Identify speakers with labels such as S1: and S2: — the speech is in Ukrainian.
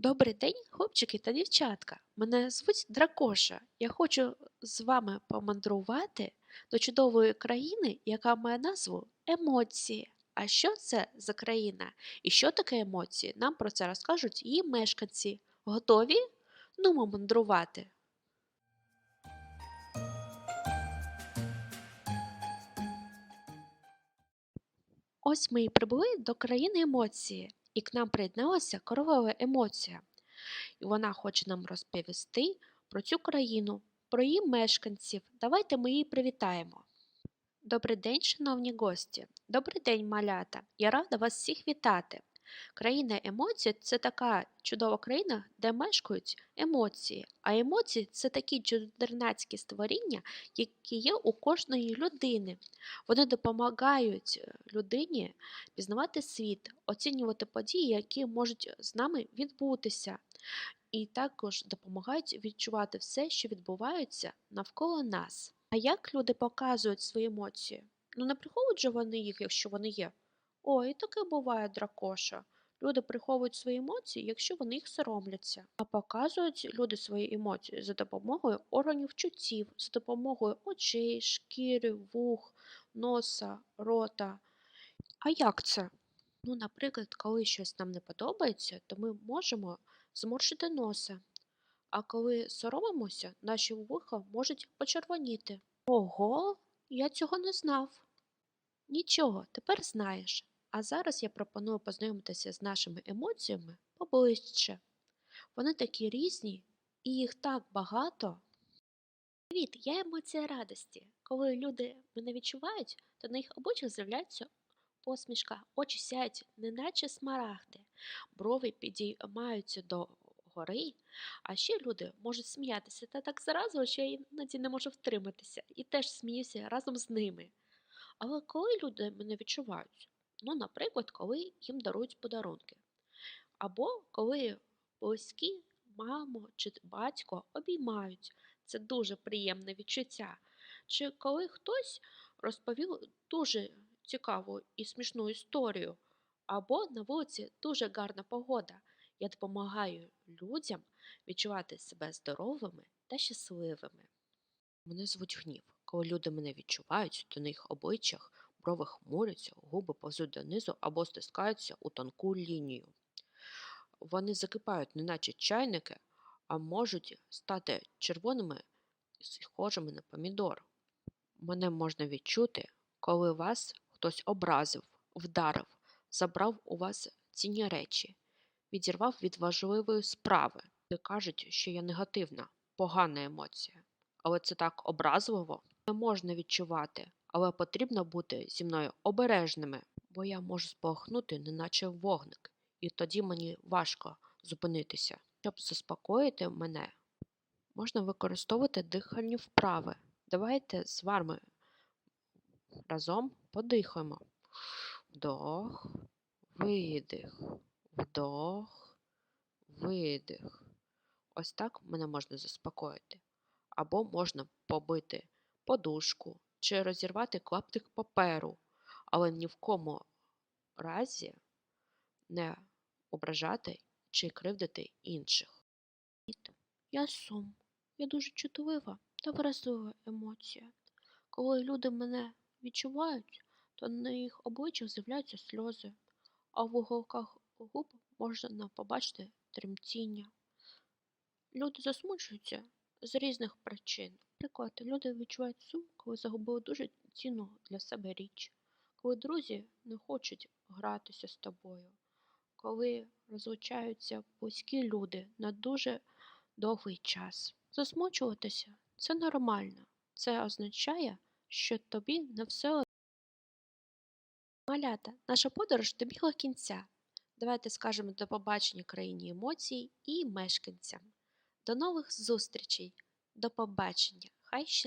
S1: Добрий день, хлопчики та дівчатка. Мене звуть Дракоша. Я хочу з вами помандрувати до чудової країни, яка має назву Емоції. А що це за країна? І що таке емоції? Нам про це розкажуть її мешканці. Готові? Ну, мандрувати. Ось ми і прибули до країни емоції, і к нам приєдналася королева емоція. І вона хоче нам розповісти про цю країну, про її мешканців. Давайте ми її привітаємо. Добрий день, шановні гості. Добрий день, малята. Я рада вас всіх вітати. Країна емоцій це така чудова країна, де мешкають емоції. А емоції це такі чудернацькі створіння, які є у кожної людини. Вони допомагають е, людині пізнавати світ, оцінювати події, які можуть з нами відбутися, і також допомагають відчувати все, що відбувається навколо нас. А як люди показують свої емоції? Ну не приховують же вони їх, якщо вони є. Ой, таке буває, дракоша. Люди приховують свої емоції, якщо вони їх соромляться. А показують люди свої емоції за допомогою органів чуттів, за допомогою очей, шкіри, вух, носа, рота. А як це? Ну, наприклад, коли щось нам не подобається, то ми можемо зморшити носа. А коли соромимося, наші вуха можуть почервоніти. Ого, я цього не знав. Нічого, тепер знаєш. А зараз я пропоную познайомитися з нашими емоціями поближче. Вони такі різні, і їх так багато. Привіт, я емоція радості. Коли люди мене відчувають, то на їх обличчях з'являється посмішка, очі сяють, неначе смарагди, брови підіймаються до гори, а ще люди можуть сміятися та так зразу, що я іноді не можу втриматися і теж сміюся разом з ними. Але коли люди мене відчувають? Ну, наприклад, коли їм дарують подарунки. Або коли близькі, маму чи батько обіймають. Це дуже приємне відчуття. Чи коли хтось розповів дуже цікаву і смішну історію, або на вулиці дуже гарна погода. Я допомагаю людям відчувати себе здоровими та щасливими. Мене звуть гнів. Коли люди мене відчувають, то на їх обличчях брови хмуряться, губи повзуть донизу або стискаються у тонку лінію. Вони закипають, неначе чайники, а можуть стати червоними схожими на помідор. Мене можна відчути, коли вас хтось образив, вдарив, забрав у вас цінні речі, відірвав від важливої справи. І кажуть, що я негативна, погана емоція. Але це так образливо не можна відчувати, але потрібно бути зі мною обережними, бо я можу спалахнути, неначе вогник, і тоді мені важко зупинитися. Щоб заспокоїти мене, можна використовувати дихальні вправи. Давайте з вами разом подихаємо. Вдох, видих, вдох, видих. Ось так мене можна заспокоїти. Або можна побити подушку чи розірвати клаптик паперу, але ні в кому разі не ображати чи кривдити інших. Я сум. Я дуже чутлива та вразлива емоція. Коли люди мене відчувають, то на їх обличчях з'являються сльози, а в уголках губ можна побачити тремтіння. Люди засмучуються з різних причин. Наприклад, люди відчувають сум, коли загубили дуже цінну для себе річ, коли друзі не хочуть гратися з тобою, коли розлучаються близькі люди на дуже довгий час. Засмучуватися це нормально. Це означає, що тобі не все. Малята, наша подорож добігла кінця. Давайте скажемо до побачення країні емоцій і мешканцям. До нових зустрічей! До побачення! Хай ще